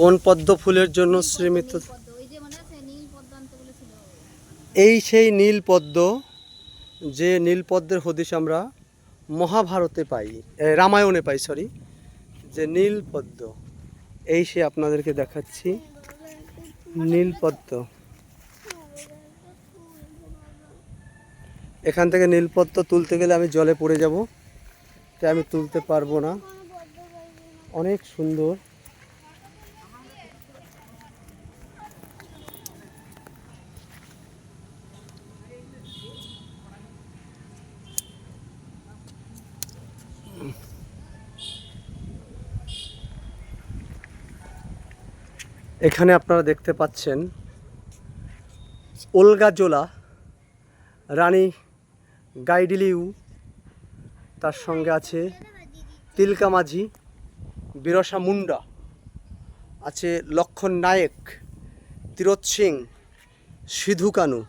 কোন পদ্ম ফুলের জন্য শ্রীমিত? এই সেই নীল পদ্ম, যে নীল পদ্মের হদিশ আমরা মহাভারতে পাই রামায়ণে পাই সরি যে নীল পদ্ম। এই সে আপনাদেরকে দেখাচ্ছি, নীল পদ্ম। এখান থেকে নীলপদ্ম তুলতে গেলে আমি জলে পড়ে যাব, তাই আমি তুলতে পারব না। অনেক সুন্দর। এখানে আপনারা দেখতে পাচ্ছেন ওলগাজোলা রানী গাইডিলিউ, তার সঙ্গে আছে তিলকা মাঝি, বিরসা মুন্ডা, আছে লক্ষণ নায়েক তিরোত সিং, সিধু কানু।